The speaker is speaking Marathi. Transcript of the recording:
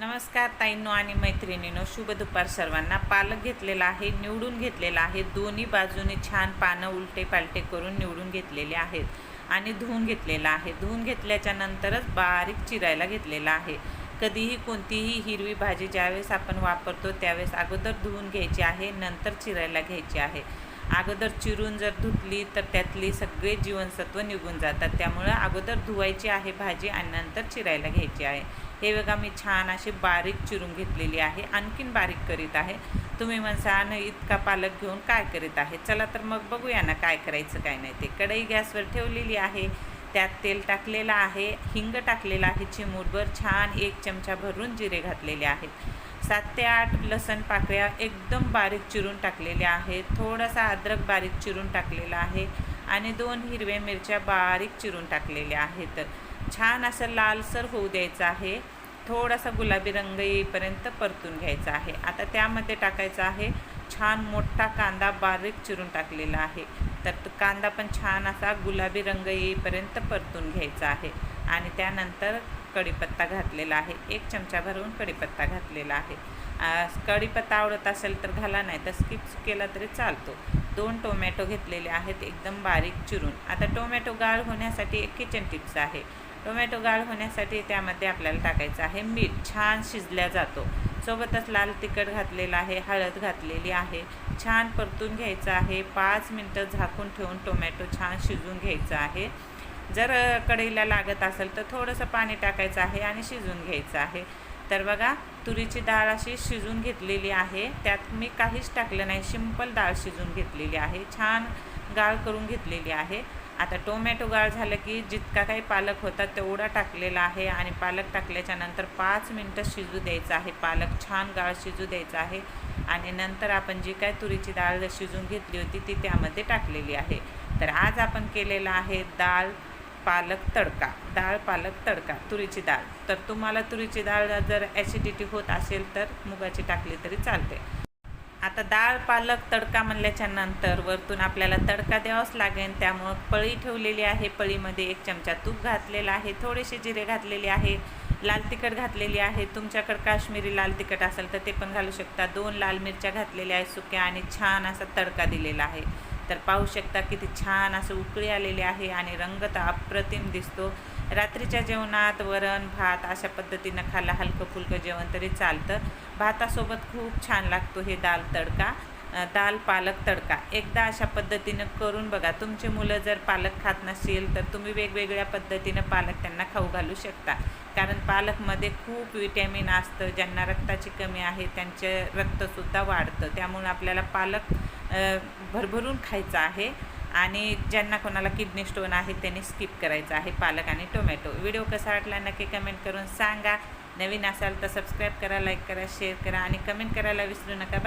नमस्कार ताईंनो आणि मैत्रिणींनो शुभ दुपार सर्वांना. पालक घेतलेला आहे निवडून घेतलेला आहे. दोन्ही बाजूने छान पानं उलटे पालटे करून निवडून घेतलेले आहेत आणि धुवून घेतलेला आहे. धुवून घेतल्याच्या नंतरच बारीक चिरायला घेतलेला आहे. कधीही कोणतीही हिरवी भाजी ज्यावेळेस आपण वापरतो त्यावेळेस अगोदर धुवून घ्यायची आहे नंतर चिरायला घ्यायची आहे. अगोदर चिरून जर धुतली तर त्यातली सगळे जीवनसत्व निघून जातात. त्यामुळं अगोदर धुवायची आहे भाजी आणि नंतर चिरायला घ्यायची आहे. हे बघा मी छान अशी बारीक चिरून घेतलेली आहे. आणखीन बारीक करीत आहे. तुम्ही म्हणसान इतका पालक घेऊन काय करीत आहे? चला तर मग बघूया ना काय करायचं काय नाही. ते कढई गॅसवर ठेवलेली आहे. त्यात तेल टाकलेलं आहे. हिंग टाकलेलं आहे. चिमूटभर छान एक चमचा भरून जिरे घातलेले आहेत. सात ते आठ लसण पाकळ्या एकदम बारीक चिरून टाकलेल्या आहेत. थोडासा अद्रक बारीक चिरून टाकलेला आहे. आणि दोन हिरव्या मिरच्या बारीक चिरून टाकलेल्या आहेत. छान असं लालसर होऊ द्यायचं आहे. थोडासा गुलाबी रंग येईपर्यंत परतून घ्यायचा आहे. आता त्यामध्ये टाकायचा आहे. छान मोठा कांदा बारीक चिरून टाकलेला आहे. तर तो कांदा पण छान असा गुलाबी रंग येईपर्यंत परतून घ्यायचा आहे. आणि त्यानंतर कढीपत्ता घातलेला आहे. एक चमचा भरून कढीपत्ता घातलेला आहे. कढीपत्ता आवडत असेल तर घाला नाही तर स्किप केला तरी चालतो. दोन टोमॅटो घेतलेले आहेत एकदम बारीक चिरून. आता टोमॅटो गाळ होण्यासाठी एक किचन टिप्स आहे. टोमॅटो गाळ होण्यासाठी त्यामध्ये आपल्याला टाकायचं आहे मीठ. छान शिजल्या जातो. सोबतच लाल तिखट घातलेलं आहे हळद घातलेली आहे. छान परतून घ्यायचं आहे. पाच मिनटं झाकून ठेवून टोमॅटो छान शिजून घ्यायचं आहे. जर कढईला लागत असेल तर थोडंसं पाणी टाकायचं आहे आणि शिजून घ्यायचं आहे. तर बघा तुरीची डाळ अशी शिजून घेतलेली आहे. त्यात मी काहीच टाकलं नाही. सिंपल डाळ शिजून घेतलेली आहे. छान गाळ करून घेतलेली आहे. आता टोमॅटो गाळ झालं की जितका काही पालक होता तेवढा टाकलेला आहे आणि पालक टाकल्याच्या नंतर पाच मिनटं शिजू द्यायचं आहे. पालक छान गाळ शिजू द्यायचा आहे आणि नंतर आपण जी काय तुरीची डाळ शिजून घेतली होती ती त्यामध्ये टाकलेली आहे. तर आज आपण केलेला आहे डाळ पालक तडका. डाळ पालक तडका तुरीची डाळ. तर तुम्हाला तुरीची डाळ जर ॲसिडिटी होत असेल तर मुगाची टाकली तरी चालते. आता डाळ पालक तडका म्हणल्याच्या नंतर वरतून आपल्याला तडका द्यावाच लागेल. त्यामुळं पळी ठेवलेली आहे. पळीमध्ये एक चमचा तूप घातलेला आहे. थोडेसे जिरे घातलेले आहे. लाल तिखट घातलेली आहे. तुमच्याकडं काश्मीरी लाल तिखट असेल तर ते पण घालू शकता. दोन लाल मिरच्या घातलेल्या आहेत सुक्या आणि छान असा तडका दिलेला आहे. तर पाहू शकता किती छान असं उकळी आलेली आहे आणि रंग तर अप्रतिम दिसतो. रात्रीच्या जेवणात वरण भात अशा पद्धतीनं खाल्ला हलकं फुलकं जेवण तरी चालतं. भातासोबत खूप छान लागतो हे दाल तडका. दाल पालक तडका. एकदा अशा पद्धतीनं करून बघा. तुमचे मुलं जर पालक खात नसेल तर तुम्ही वेगवेगळ्या पद्धतीनं पालक त्यांना खाऊ घालू शकता. कारण पालकमध्ये खूप विटॅमिन असतं ज्यांना रक्ताची कमी आहे त्यांचे रक्तसुद्धा वाढतं. त्यामुळं आपल्याला पालक भरभरून खायचा आहे. आणि ज्यांना कोणाला किडनी स्टोन आहे त्यांनी स्किप करायचं आहे पालक आणि टोमॅटो व्हिडिओ कसा वाटला नक्की कमेंट करून सांगा. नवीन असाल तर सबस्क्राईब करा लाईक करा शेअर करा आणि कमेंट करायला विसरू नका.